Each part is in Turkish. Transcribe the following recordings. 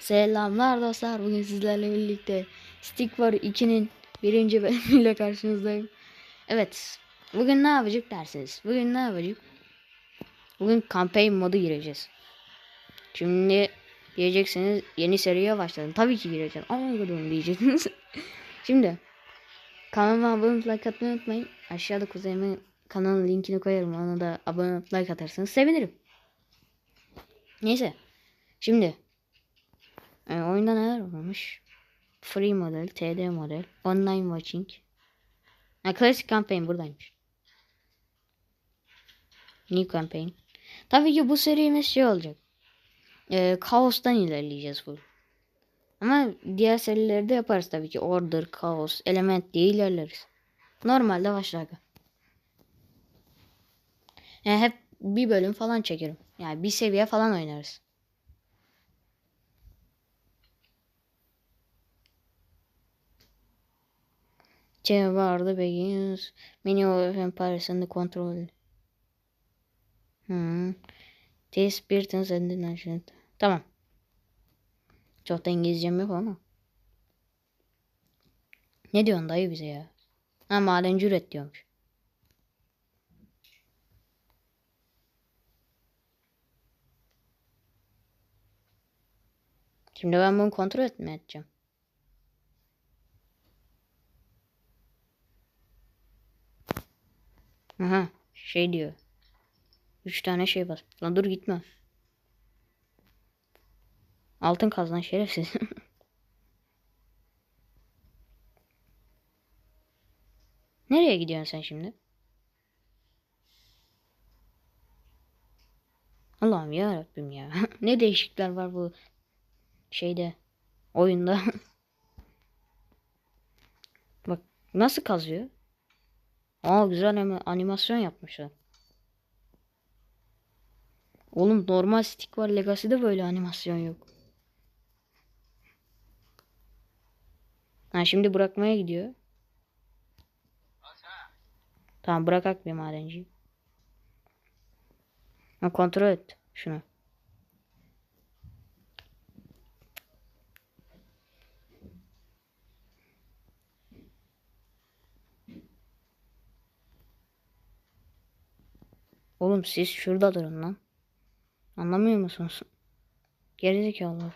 Selamlar dostlar. Bugün sizlerle birlikte Stick War 2'nin birinci bölümüyle karşınızdayım. Evet. Bugün ne yapacak dersiniz? Bugün ne yapacak? Bugün campaign modu gireceğiz. Şimdi diyeceksiniz yeni seriye başladım. Tabii ki gireceğim. Ama gülüm diyeceksiniz. Şimdi kanalıma abone olup like atmayı unutmayın. Aşağıda kuzenimin kanalın linkini koyarım. Ona da abone like atarsanız sevinirim. Neyse. Şimdi e, oyunda neler varmış? Free model, TD model, online watching. Ha, klasik campaign buradaymış. New campaign. Tabii ki bu serimiz şey olacak. E, kaostan ilerleyeceğiz full. Ama diğer serilerde yaparız tabii ki. Order, kaos, element diye ilerleriz. Normalde başlar. Yani hep bir bölüm falan çekerim. Yani bir seviye falan oynarız. C vardı begins. Many of empires the control. Hmm. This Britons and the. Tamam. Çok da İngilizcem yok ama. Ne diyorsun dayı bize ya? Ha madenci üret diyormuş. Şimdi ben bunu kontrol etmeye edeceğim. Aha şey diyor. Üç tane şey var. Lan dur gitme. Altın kazan şerefsiz. Nereye gidiyorsun sen şimdi? Allah'ım ya Rabbim ya. ne değişiklikler var bu şeyde oyunda. Bak nasıl kazıyor? Aa güzel animasyon yapmışlar. Oğlum normal stick var Legacy'de böyle animasyon yok. Ha şimdi bırakmaya gidiyor. Tamam bırakak bir madenci. Ha kontrol et şunu. Oğlum siz şurada durun lan. Anlamıyor musunuz? Gerizekalılar.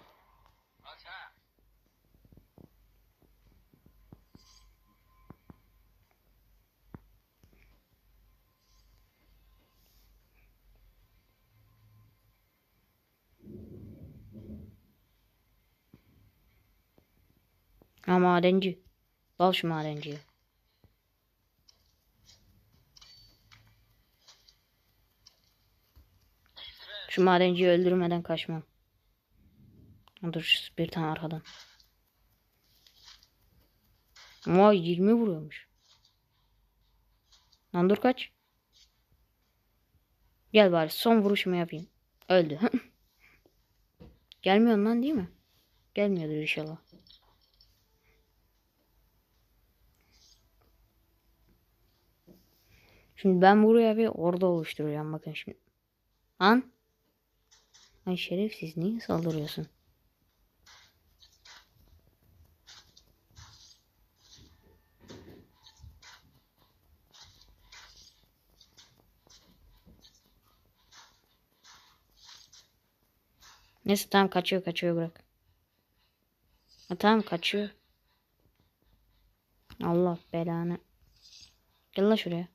Ha madenci. Al şu madenciyi. Şu madenciyi öldürmeden kaçmam. Dur bir tane arkadan. Vay 20 vuruyormuş. Lan dur kaç. Gel bari son vuruşumu yapayım. Öldü. Gelmiyor lan değil mi? Gelmiyordur inşallah. Şimdi ben buraya bir orada oluşturacağım bakın şimdi. An. Ay şerefsiz niye saldırıyorsun? Neyse tamam kaçıyor kaçıyor bırak. Ha, tamam kaçıyor. Allah belanı. Gel lan şuraya.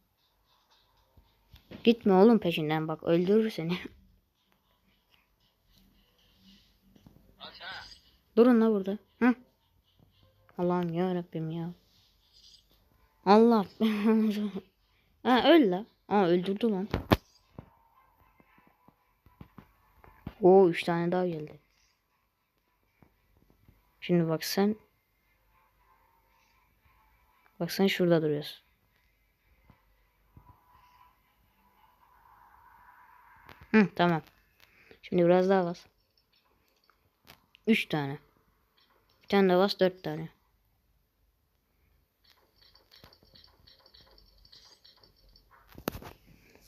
Gitme oğlum peşinden bak öldürür seni. Durun la burada. Hı. Allah'ım ya Rabbim ya. Allah. ha öl la. Aa öldürdü lan. Oo üç tane daha geldi. Şimdi bak sen. Bak sen şurada duruyorsun. Hı tamam. Şimdi biraz daha bas. Üç tane. Bir tane de bas dört tane.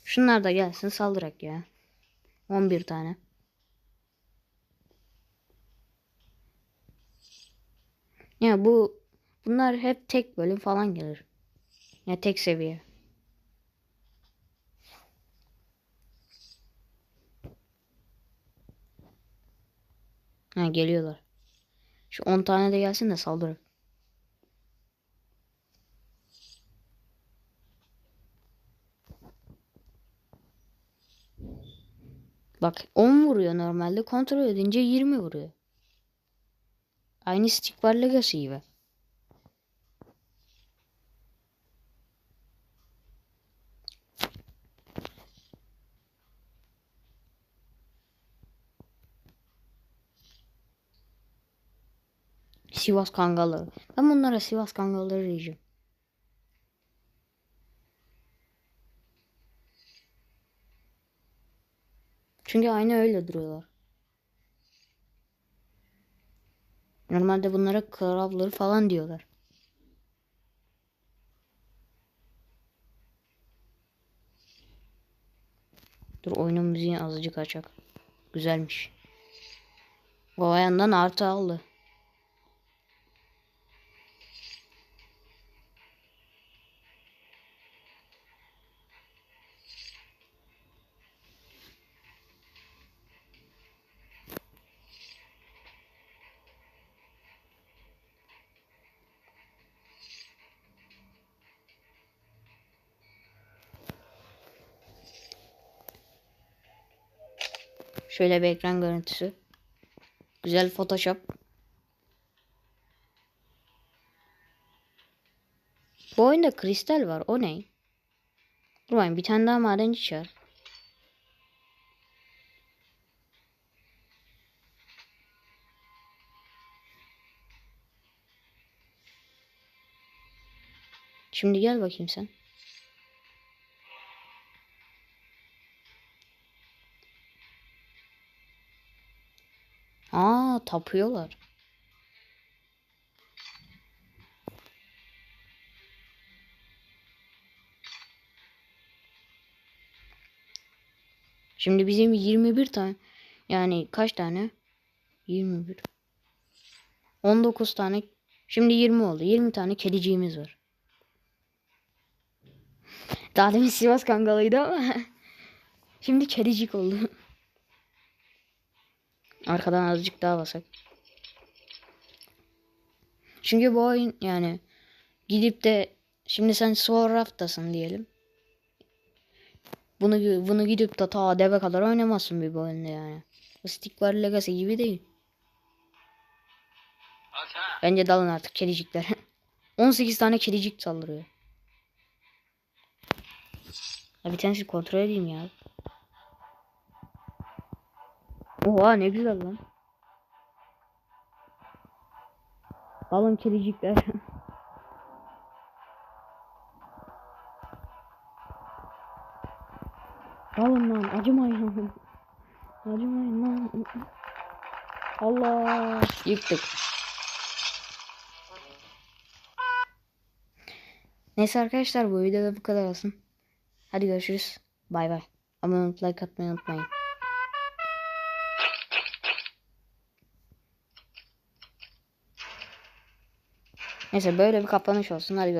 Şunlar da gelsin saldırak ya. 11 tane. Ya bu bunlar hep tek bölüm falan gelir. Ya tek seviye. Ha geliyorlar. Şu 10 tane de gelsin de saldırın. Bak 10 vuruyor normalde. Kontrol edince 20 vuruyor. Aynı stick var Legacy gibi. Sivas Kangalları. Ben bunlara Sivas Kangalları diyeceğim. Çünkü aynı öyle duruyorlar. Normalde bunlara kravları falan diyorlar. Dur oyunun müziği azıcık açak. Güzelmiş. O yandan artı aldı. Şöyle bir ekran görüntüsü. Güzel Photoshop. Bu oyunda kristal var. O ne? Dur bakayım, bir tane daha madenci çağır. Şimdi gel bakayım sen. Aa tapıyorlar. Şimdi bizim 21 tane yani kaç tane? 21. 19 tane. Şimdi 20 oldu. 20 tane kediciğimiz var. Daha demin Sivas Kangalıydı ama şimdi kedicik oldu. Arkadan azıcık daha basak. Çünkü bu oyun yani gidip de şimdi sen Sword diyelim. Bunu bunu gidip de ta deve kadar oynamazsın bir oyunda yani. Bu Stick War Legacy gibi değil. Bence dalın artık kedicikler. 18 tane kedicik saldırıyor. Ya bir tanesi kontrol edeyim ya. Oha ne güzel lan. Alın kedicikler. Alın lan acımayın. Acımayın lan. Allah yıktık. Neyse arkadaşlar bu videoda bu kadar olsun. Hadi görüşürüz. Bay bay. Abone olup like atmayı unutmayın. Neyse böyle bir kapanış olsun. Hadi görüşürüz.